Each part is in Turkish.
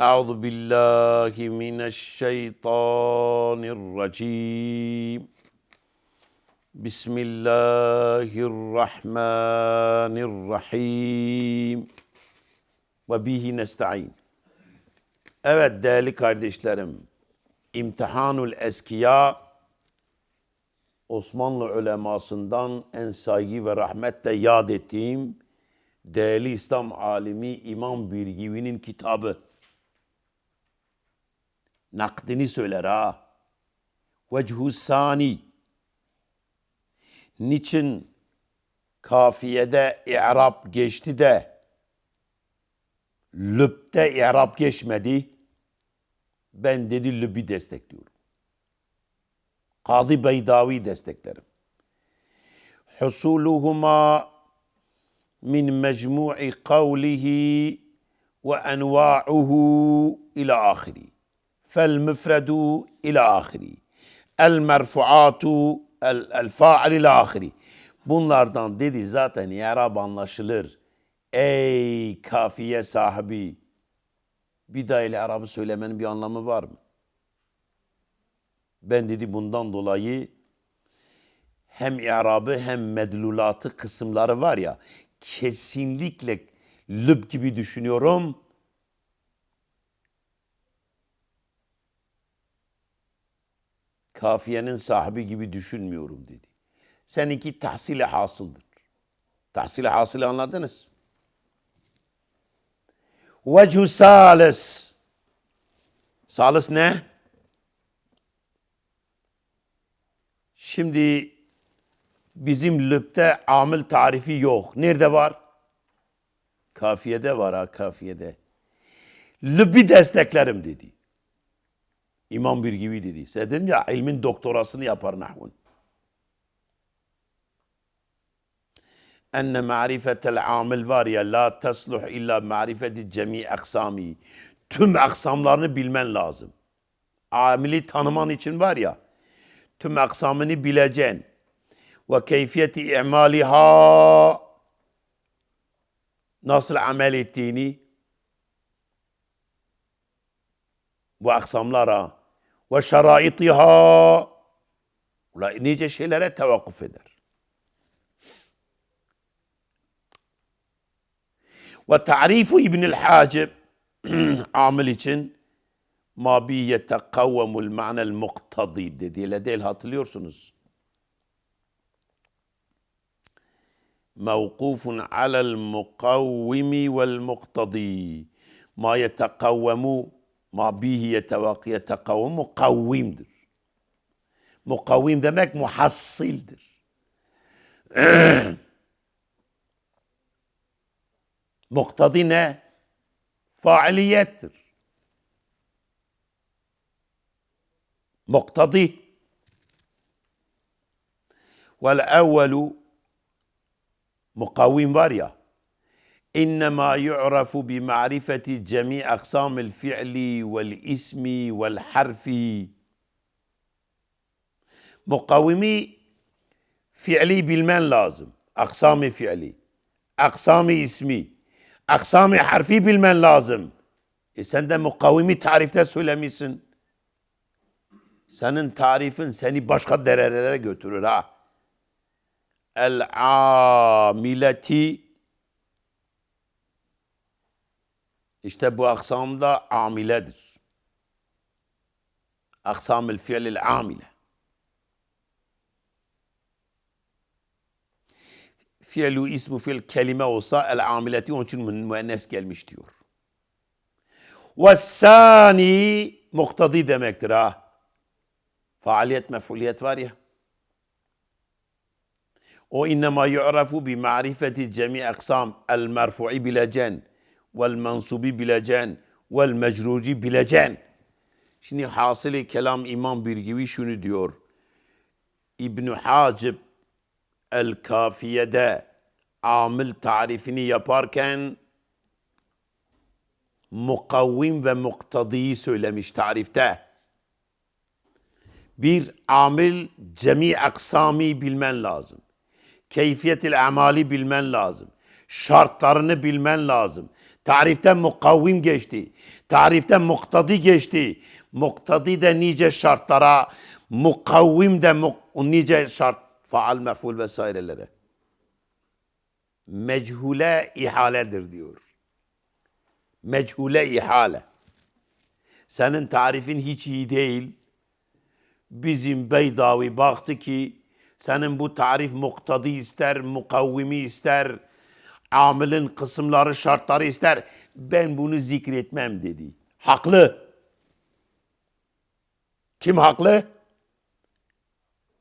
أعوذ بالله من الشيطان الرجيم بسم الله الرحمن الرحيم وبه نستعين Evet değerli kardeşlerim, İmtihanul Eskiya Osmanlı ulemasından en saygı ve rahmetle yad ettiğim değerli İslam alimi İmam Birgivi'nin kitabı. Nakdini söyler ha. Vechu sani. Niçin kafiyede i'rab geçti de lübde i'rab geçmedi? Ben dedi lübbi destekliyorum. Kadı Beydavi desteklerim. Husuluhuma min mecmu'i kavlihi ve enva'uhu ila ahiri. Fel müfredu ila ahiri. El merfuatu el, el fa'il ila ahiri. Bunlardan dedi zaten yarab anlaşılır. Ey kafiye sahibi. Bir daha ile Arap'ı söylemenin bir anlamı var mı? Ben dedi bundan dolayı hem i'rabı hem medlulatı kısımları var ya kesinlikle lüb gibi düşünüyorum. Kafiyenin sahibi gibi düşünmüyorum dedi. Seninki tahsili hasıldır. Tahsili hasılı anladınız. Vechu salis. Salis ne? Şimdi bizim lübde amil tarifi yok. Nerede var? Kafiyede var ha kafiyede. Lübbi desteklerim dedi. İmam bir gibi dedi. Sen dedim ya ilmin doktorasını yapar nahvun. Enne marifetel amil var ya la tesluh illa marifeti cemi aksami. Tüm aksamlarını bilmen lazım. Amili tanıman için var ya tüm aksamını bileceksin. Ve keyfiyeti i'maliha nasıl amel ettiğini bu aksamlara şeraitiha Ula nice şeylere tevakkuf eder. Ve ta'rifu İbnül Hacib amil için ma bi yetekavvemul ma'nel muktadi dediğiyle değil hatırlıyorsunuz. Mevkufun alel mukavvimi vel muktadi. Ma yetekavvemu ma bihi yetevak yetekavvemu kavvimdir. Mukavvim demek muhassildir. Muktadi ne? Faaliyettir. Muktadi. Vel evvelu mukavvim var ya Ma'rifeti cemi aksamil fi'li vel ismi vel harfi. Mukavvimi fi'li bilmen lazım. Aksami fi'li. Aksami ismi. Aksami harfi bilmen lazım. E sen de mukavvimi tarifte söylemişsin. Senin tarifin seni başka derelere götürür ha. El amileti işte bu aksamda amiledir. Aksamil fiilil amile. Fiilu ismu fiil kelime olsa el amileti onun için müennes gelmiş diyor. Ve sani muktadi demektir ha. Faaliyet mef'uliyet var ya. O innema yu'rafu bi ma'rifeti cemi aksam el merfu'i bileceksin. Vel mensubi bileceksin. Vel mecruci bileceksin. Şimdi hasılı kelam İmam bir gibi şunu diyor. İbn Hacib el kafiyede amil tarifini yaparken mukavvim ve muktadiyi söylemiş tarifte. Bir amil cemi aksami bilmen lazım. Keyfiyetil amali bilmen lazım. Şartlarını bilmen lazım. Tariften mukavvim geçti. Tariften muktadi geçti. Muktadi de nice şartlara, mukavvim de muk, nice şart, faal, mef'ul vesairelere. Mechule ihaledir diyor. Mechule ihale. Senin tarifin hiç iyi değil. Bizim Beydavi baktı ki senin bu tarif muktadi ister, mukavvimi ister, amilin kısımları, şartları ister. Ben bunu zikretmem dedi. Haklı. Kim haklı?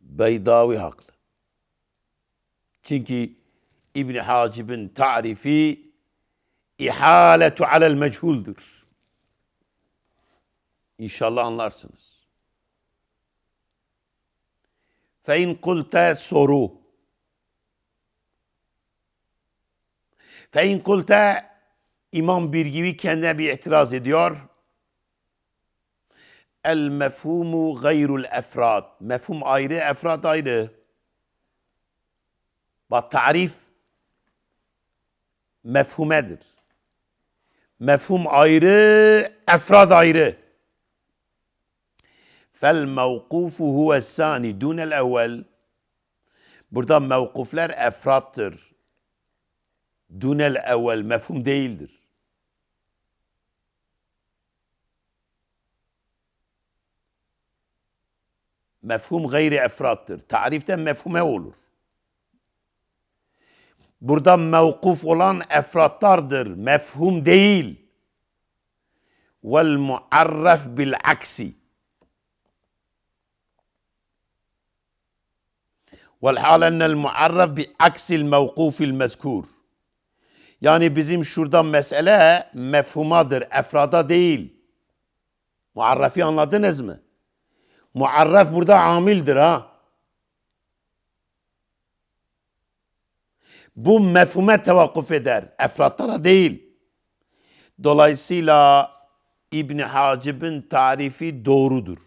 Beydavi haklı. Çünkü İbn Hacib'in tarifi ihaletu alel meçhuldür. İnşallah anlarsınız. Fe in kulte soru. فإن قلت إمام بيرجيوي كان باعتراض ديار المفهوم غير الأفراد. مفهوم آيري أفراد آيري. بالتعريف مفهوم أدر. مفهوم آيري أفراد آيري. فالموقوف هو الثاني دون الأول. بردان موقوف لر أفرادتر Dunel evvel mefhum değildir. Mefhum gayri efrattır. Tariften mefhume olur. Burada mevkuf olan efratlardır. Mefhum değil. Vel muarraf bil aksi. والحال أن المعرف بعكس الموقوف المذكور. Yani bizim şurada mesele mefhumadır, efrada değil. Muarrafi anladınız mı? Muarraf burada amildir ha. Bu mefhume tevakkuf eder, efratlara değil. Dolayısıyla İbn Hacib'in tarifi doğrudur.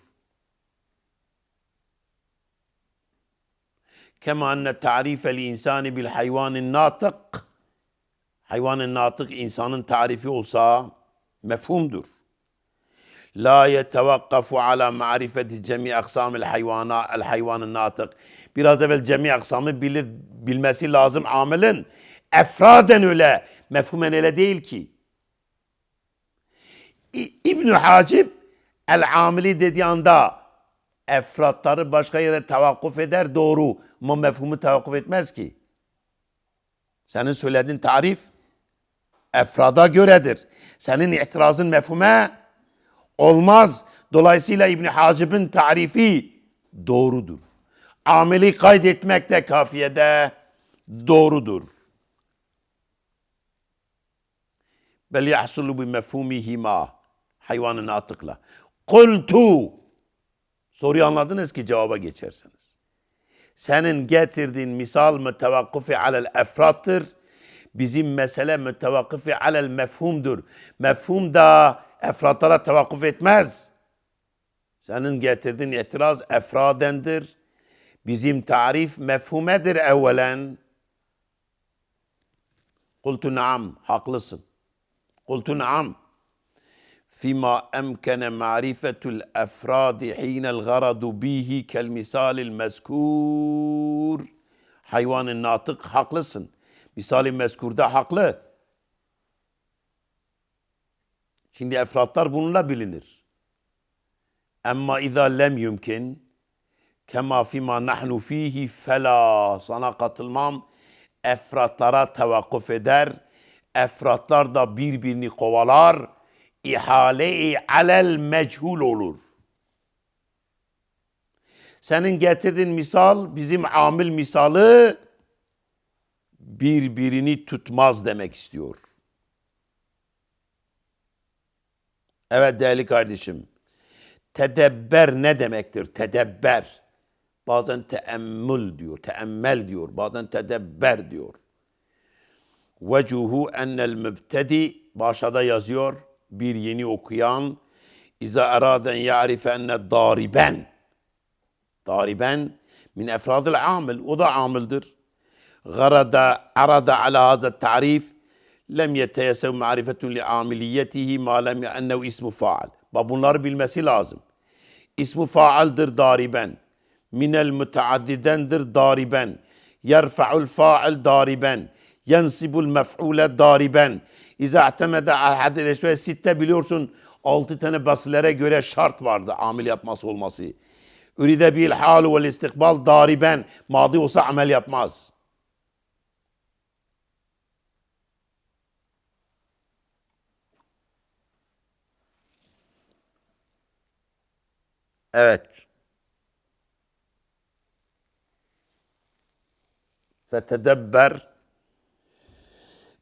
Kema enne tarifel insani bil hayvanin natık hayvanın natık insanın tarifi olsa mefhumdur. La yetevakkafu ala ma'rifeti cemi aksamil hayvana el hayvanın natık. Biraz evvel cemi aksamı bilir, bilmesi lazım amelin. Efraden öyle, mefhumen öyle değil ki. İbn Hacib el amili dediği anda efratları başka yere tevakkuf eder doğru ama mefhumu tevakkuf etmez ki. Senin söylediğin tarif efrada göredir. Senin itirazın mefhume olmaz. Dolayısıyla İbn Hacib'in tarifi doğrudur. Ameli kaydetmek de kafiyede doğrudur. Bel yahsulu bi mefhumihima hayvanın atıkla. Kultu Soruyu anladınız ki cevaba geçersiniz. Senin getirdiğin misal mütevakkifi alel efrattır. Bizim mesele mütevakkifi alel mefhumdur. Mefhum da efratlara tevakkuf etmez. Senin getirdiğin itiraz efradendir. Bizim tarif mefhumedir evvelen. Kultu naam, haklısın. Kultu naam. فيما أمكن معرفة الأفراد حين الغرض به كالمثال المذكور hayvanın natık haklısın. Misali mezkurda haklı. Şimdi efratlar bununla bilinir. Ama izâ lem yumkin kema fima nahnu fihi fela sana katılmam efratlara tevakkuf eder. Efratlar da birbirini kovalar ihale-i alel meçhul olur. Senin getirdiğin misal bizim amil misalı birbirini tutmaz demek istiyor. Evet değerli kardeşim. Tedebber ne demektir? Tedebber. Bazen teemmül diyor, teemmel diyor, bazen tedebber diyor. Vecuhu ennel mübtedi başada yazıyor bir yeni okuyan İza eraden ya'rife enne dariben dariben min efradil amil o da amildir. Garada arada ala hazet tarif lem yeteyesev marifetun li amiliyetihi ma lem ennehu ismu faal. Bak bunları bilmesi lazım. İsmu faaldir dariben. Minel müteaddidendir dariben. Yerfa'ul fa'il dariben. Yensibul mef'ule dariben. İza ahtemede ahadil eşve sitte biliyorsun altı tane basilere göre şart vardı amil yapması olması. Üride bil halu vel istikbal dariben. Madi olsa amel yapmaz. Evet. فتدبر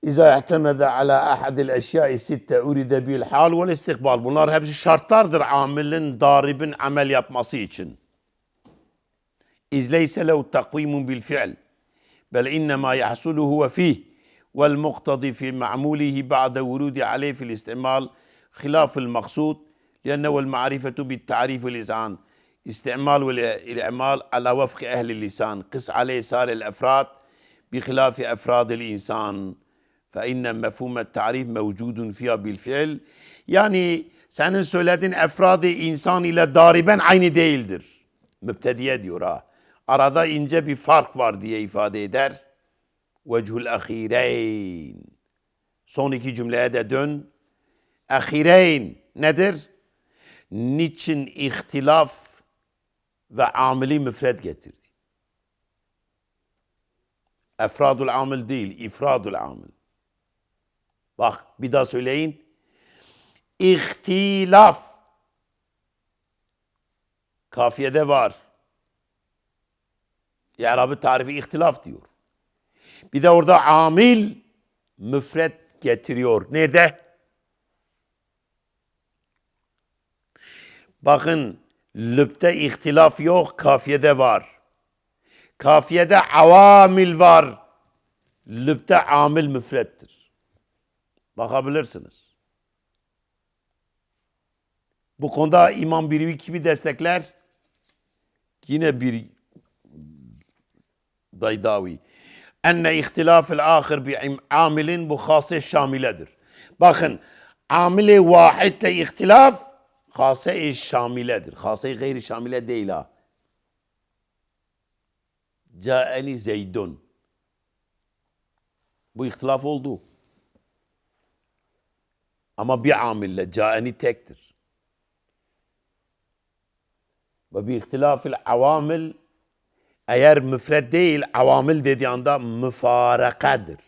İza ihtemede ala ahadil eşyai sitte uride bil hal vel istikbal. Bunlar hepsi şartlardır amilin, daribin amel yapması için. İzleyse lehu takvimun bil fi'l. Bel innema yahsulu huve fih. Vel muqtadi fi ma'mulihi ba'de vurudi aleyh fil istimal خلاف المقصود لأنه المعرفة بالتعريف واللسان. استعمال الأعمال على وفق أهل اللسان. قس على يسار الأفراد بخلاف أفراد الإنسان. فإن مفهوم التعريف موجود فيها بالفعل. يعني سنن سولادن أفراد إنسان إلى ضاربا عين ديلدر مبتدية ديورا أراد إنجا بفارق وردية إفادة در. وجه الأخيرين. سونيكي جملة دون أخيرين. ندر؟ Niçin ihtilaf ve amili müfred getirdi? Efradul amil değil, ifradul amil. Bak bir daha söyleyin. İhtilaf. Kafiyede var. İ'rabı tarifi ihtilaf diyor. Bir de orada amil müfret getiriyor. Nerede? Bakın lübte ihtilaf yok, kafiyede var. Kafiyede avamil var. Lübte amil müfrettir. Bakabilirsiniz. Bu konuda İmam Birivi kimi destekler? Yine bir Daydavi. Enne ihtilafil ahir bi amilin bu hase şamiledir. Bakın amili vahidle ihtilaf hase şamiledir. Hase gayri şamile değil ha. Caeni Zeydun. Bu ihtilaf oldu. Ama bir amille caeni tektir. Ve bir ihtilafil avamil eğer müfred değil avamil dediği anda müfarakadır.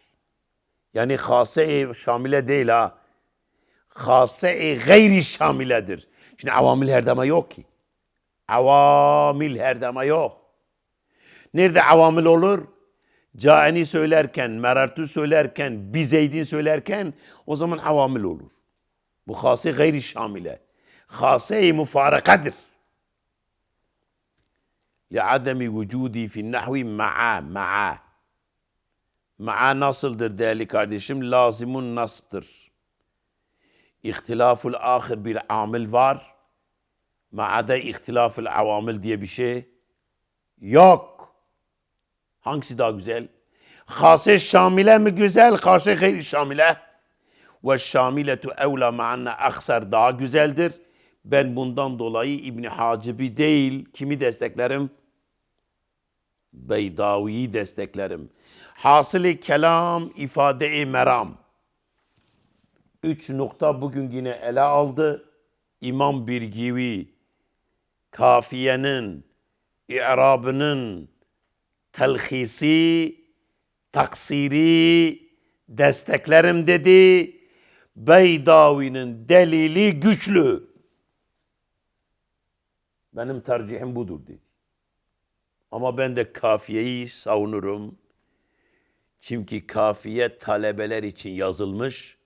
Yani hase şamile değil ha. Hase gayri şamiledir. Şimdi avamil her dama yok ki. Avamil her dama yok. Nerede avamil olur? Caeni söylerken, merartu söylerken, bizeydin söylerken o zaman avamil olur. Bu hase gayri şamile. Hase-i müfarakadır. لعدم وجودي في النحو مع مع مع nasıldır değerli kardeşim? Lazimun nasbdır. İhtilaful ahir bir amil var. Ma'ada ihtilaful avamil diye bir şey yok. Hangisi daha güzel? Hase şamile mi güzel, hase gayri şamile? Ve şamiletu evla ma'anna aksar daha güzeldir. Ben bundan dolayı İbn Hacibi değil, kimi desteklerim? Beydavi'yi desteklerim. Hasılı kelam, ifade-i meram. Üç nokta bugün yine ele aldı. İmam Birgivi, kafiyenin, i'rabının telhisi, taksiri desteklerim dedi. Beydavi'nin delili güçlü. Benim tercihim budur dedi. Ama ben de kafiyeyi savunurum. Çünkü kafiye talebeler için yazılmış.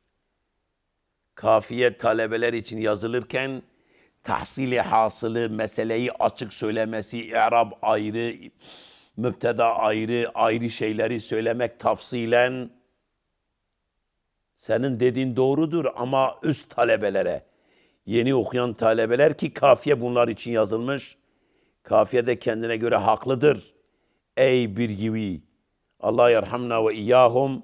Kafiye talebeler için yazılırken tahsili hasılı meseleyi açık söylemesi, i'rab ayrı, müpteda ayrı, ayrı şeyleri söylemek tafsilen senin dediğin doğrudur ama üst talebelere, yeni okuyan talebeler ki kafiye bunlar için yazılmış. Kafiye de kendine göre haklıdır. Ey bir gibi. Allah yerhamna ve iyyahum